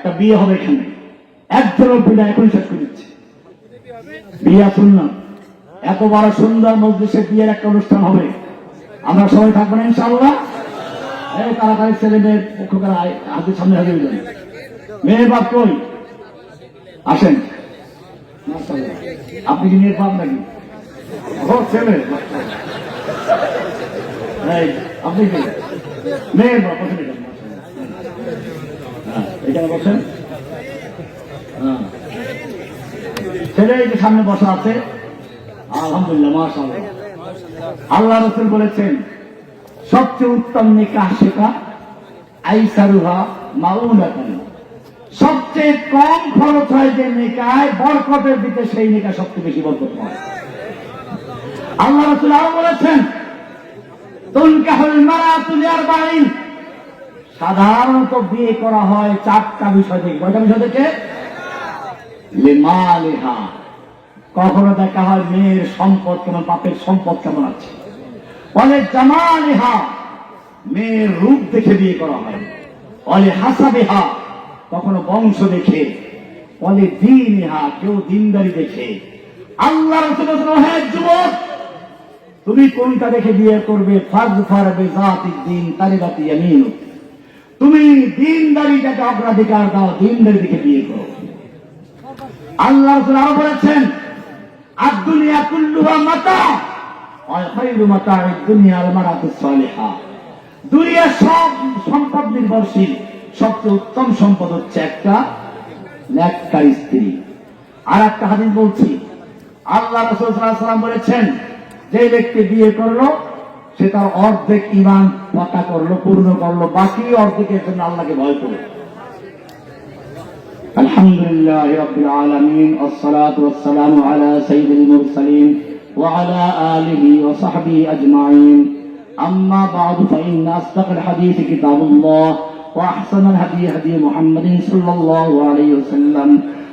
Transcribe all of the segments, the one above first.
একটা বিয়ে হবে এখানে। একজনের বিনা এখনই শেষ করে দিচ্ছে। বিয়ে শুনলাম এত বড় সুন্দর মজলিসে বিয়ের একটা অনুষ্ঠান হবে। আমরা সবাই থাকব না, ইনশাআল্লাহ। তাড়াতাড়ি ছেলে মেয়ের পক্ষকার হাতের সামনে হাজির হয়ে যান মেয়ের বাপ কই? আসেন। আপনি কি মেয়ের বাপ নাকি? ও, ছেলে। আপনি কি? মেয়ের বাপ এখানে। হ্যাঁ, বসেন। হ্যাঁ। ছেলে এই যে সামনে বসা আছে। আলহামদুলিল্লাহ মাশাআল্লাহ। আল্লাহ রসুল বলেছেন সবচেয়ে উত্তম নিকাহ শেখা আইসারুহা মাউনাতান সবচেয়ে কম খরচ হয় যে নিকায় বরকতের দিকে সেই নিকা সবচেয়ে বেশি বরকত হয়। আল্লাহ রসুল আরও বলেছেন তুনকাহুল মারাতুল আরবাইন সাধারণত বিয়ে করা হয় চারটা বিষয় থেকে। কয়টা বিষয় থেকে? লিমালিহা। কখনো দেখা হয় মেয়ের সম্পদ কেমন বাপের সম্পদ কেমন আছে? অনেক জামালিহা মেয়ের রূপ দেখে বিয়ে করা হয়। অলে হাসাবেহা কখনো বংশ দেখে। অলে দিন ইহা কেউ দিনদারি দেখে। আল্লাহ রসুল বলেছেন, হে যুবক তুমি কোনটা দেখে বিয়ে করবে? ফাজ ফারবে জাতি দিন তালিবাতি ইয়ামিনু তুমি দিনদারিটাকে অগ্রাধিকার দাও, দিনদারি দেখে বিয়ে করো। আল্লাহ আরও বলেছেন, আদ-দুনিয়া কুল্লুহা মাতা খায়রু দুনিয়া সালিহা। দুনিয়া সব সম্পদ নির্ভরশীল। সবচেয়ে উত্তম সম্পদ হচ্ছে একটা নেককার স্ত্রী। আর একটা হাদিস বলছি, আল্লাহ রাসূল সাল্লাম বলেছেন, যে ব্যক্তি বিয়ে করল সে তার অর্ধেক ইমান পাকা করলো পূর্ণ করলো বাকি অর্ধেকের জন্য আল্লাহকে ভয় করলো الحمد لله رب العالمين والصلاة والسلام على سيد المرسلين وعلى آله وصحبه أجمعين أما بعد فإن أصدق الحديث كتاب الله وأحسن الهدي هدي محمد صلى الله عليه وسلم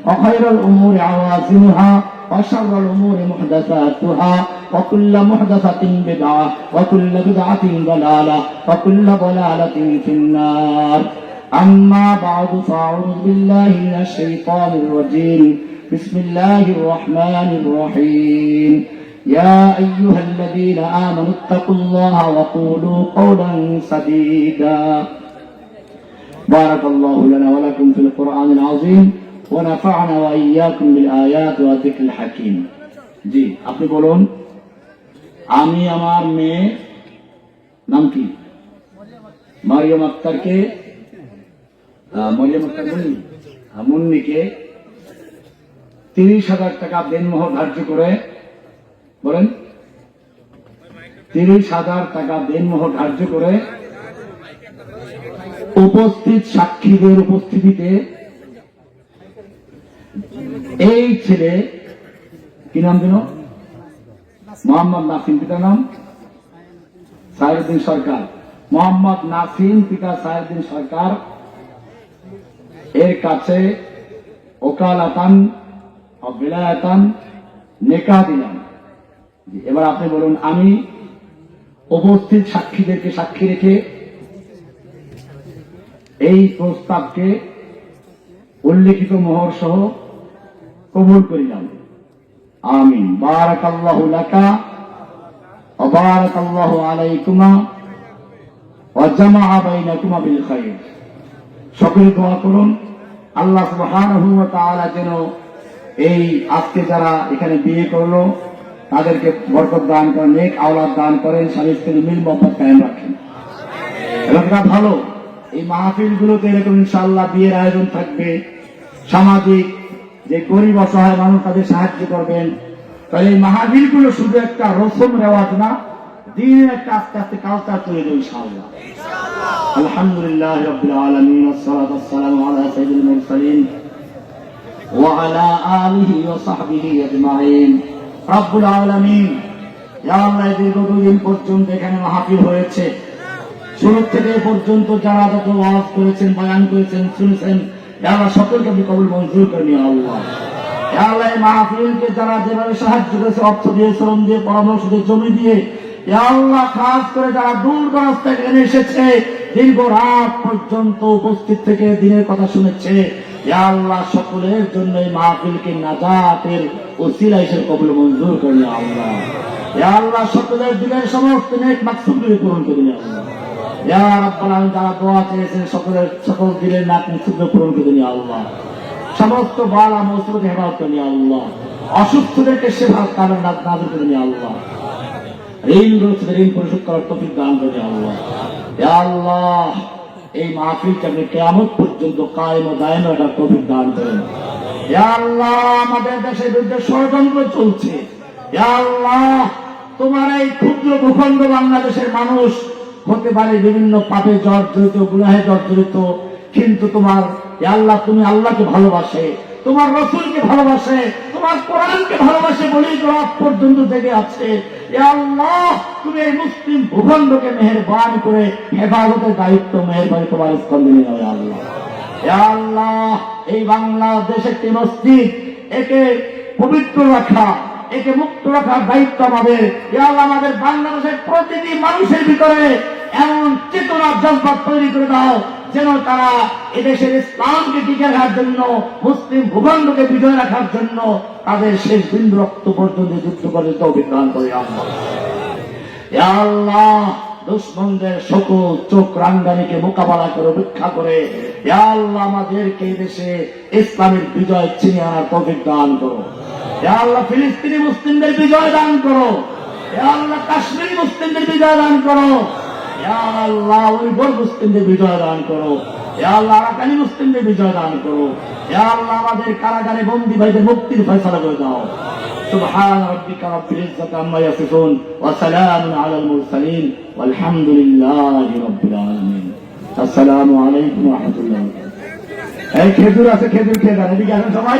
وخير الأمور عوازمها وشر الأمور محدثاتها وكل محدثة بدعة وكل بدعة ضلالة وكل ضلالة في النار. أما بعد فأعوذ بالله من الشيطان الرجيم. بسم الله الرحمن الرحيم. يا أيها الذين آمنوا اتقوا الله وقولوا قولا سديدا. بارك الله لنا ولكم في القرآن العظيم. ونفعنا وإياكم بالآيات والذكر الحكيم জি আপনি বলুন আমি আমার মেয়ে নাম কি মারিয়াম আক্তারকে আহ, মরিয়ম আক্তার মুন্নি আহ, মুন্নিকে তিরিশ হাজার টাকা দেনমোহর ধার্য করে বলেন তিরিশ হাজার টাকা দেনমোহর ধার্য করে উপস্থিত সাক্ষীদের উপস্থিতিতে এই ছেলে, কি নাম যেন? মোহাম্মদ নাসিম, পিতার নাম? সাহেবুদ্দিন সরকার। মোহাম্মদ নাসিম, পিতা সাহেবুদ্দিন সরকার। এর কাছে ওকালাতান ও বিলায়াতান নেকা দিলাম। এবার আপনি বলুন, আমি উপস্থিত সাক্ষীদেরকে, সাক্ষী রেখে এই প্রস্তাবকে উল্লেখিত মোহর সহ কবুল করিলাম আমিন। বারাকাল্লাহু লাকা ওয়া বারাকাল্লাহু আলাইকুমা ওয়া জামাআ বাইনাকুমা বিল খাইর। সকলে দোয়া করুন। আল্লাহ সুবহানাহু ওয়া যেন এই আজকে যারা এখানে বিয়ে করল, তাদেরকে বরকত দান করেন, নেক আওলাদ দান করেন স্বামী স্ত্রীর মিল মহব্বত কায়েম রাখেন। এবং ভালো, এই মাহফিল গুলোতে এরকম ইনশাআল্লাহ বিয়ের আয়োজন থাকবে। সামাজিক যে গরিব অসহায় মানুষ তাদের সাহায্য করবেন তাহলে এই মাহফিল গুলো শুধু একটা রসম রেওয়াজ না দিনের একটা আস্তে আস্তে কালচার তৈরি হবে ইনশাআল্লাহ الحمد لله رب العالمين والصلاة والسلام على سيد المرسلين وعلى آله وصحبه أجمعين رب العالمين يا الله দীর্ঘ দুদিন পর্যন্ত এখানে মাহফিল হয়েছে শুরু থেকে এ পর্যন্ত যারা যত ওয়াজ করেছেন বয়ান করেছেন শুনেছেন ইয়া আল্লাহ, সকলকে আপনি কবুল মঞ্জুর করে নিয়ে আল্লাহ। আল্লাহ মাহফিলকে যারা যেভাবে সাহায্য করেছে, অর্থ দিয়ে, শ্রম দিয়ে, পরামর্শ দিয়ে, জমি দিয়ে আল্লাহ, খাস করে যারা এসেছে, দীর্ঘ রাত পর্যন্ত উপস্থিত থেকে দিনের কথা শুনেছে আল্লাহ, সকলের জন্য এই মাহফিলকে নাজাতের ওসিলা হিসেবে কবুল মঞ্জুর করি আল্লাহ। আল্লাহ, সকলের দিনের সমস্ত নেক মাকসুদগুলি পূরণ করি আল্লাহ। রাব্বাল যারা দোয়া চেয়েছেন সকলের, সকল দিলের নাক মাকসুদ পূরণ করে দিন আল্লাহ। সমস্ত বালা মসুদ হেফাজত করি আল্লাহ। অসুস্থদেরকে সেবা কারণ নাজর করে নিয়ে আল্লাহ। ঋণ রয়েছে, ঋণ পরিশোধ করার তফিক দান করে আল্লাহ। আল্লাহ, এই মাহফিলকে কেয়ামত পর্যন্ত কায়েম ও দায়েম একটা তফিক দান করেন। আল্লাহ, আমাদের দেশের বিরুদ্ধে ষড়যন্ত্র চলছে। আল্লাহ, তোমার এই ক্ষুদ্র ভূখণ্ড বাংলাদেশের মানুষ হতে পারে বিভিন্ন পাপে জর্জরিত গুনাহে জর্জরিত কিন্তু তোমার আল্লাহ তুমি আল্লাহকে ভালোবাসে তোমার রসুলকে ভালোবাসে তোমার কোরআনকে ভালোবাসে তো আজ পর্যন্ত জেগে আছে। আল্লাহ তুমি এই মুসলিম ভূখণ্ডকে মেহেরবান করে হেফাজতের দায়িত্ব মেহেরবানি তোমার নাও, আল্লাহ। আল্লাহ এই বাংলাদেশ একটি মসজিদ একে পবিত্র রাখা একে মুক্ত রাখার দায়িত্ব আমাদের। আমাদের বাংলাদেশের প্রতিটি মানুষের ভিতরে এমন চেতনা জজবাত তৈরি করে দাও যেন তারা এদেশের ইসলামকে টিকে রাখার জন্য, মুসলিম ভূখণ্ডকে বিজয় রাখার জন্য তাদের শেষ বিন্দু রক্ত পর্যন্ত যুদ্ধ করে দান করে, আল্লাহ। দুশ্মনদের সকল চোখ রাঙ্গানিকে মোকাবেলা করে উপেক্ষা করে আল্লাহ, আমাদেরকে দেশে ইসলামের বিজয় ছিনিয়ে আনার তৌফিক দান করো। আল্লাহ, ফিলিস্তিনি মুসলিমদের বিজয় দান করো। আল্লাহ, কাশ্মীরি মুসলিমদের বিজয় দান করো। ইয়া আল্লাহ উইগর মুসলিমদের বিজয় দান করো ইয়া আল্লাহ আরাকানি মুসলিমদের বিজয় দান করো ইয়া আল্লাহ আমাদের কারাগারে বন্দী ভাইদের মুক্তির ফয়সালা করে দাও سبحان ربك رب العزة عما يصفون وسلام على المرسلين والحمد لله رب العالمين السلام عليكم ورحمة الله এই খেজুর আছে খেজুর খেয়ে যান এদিকে আসেন সবাই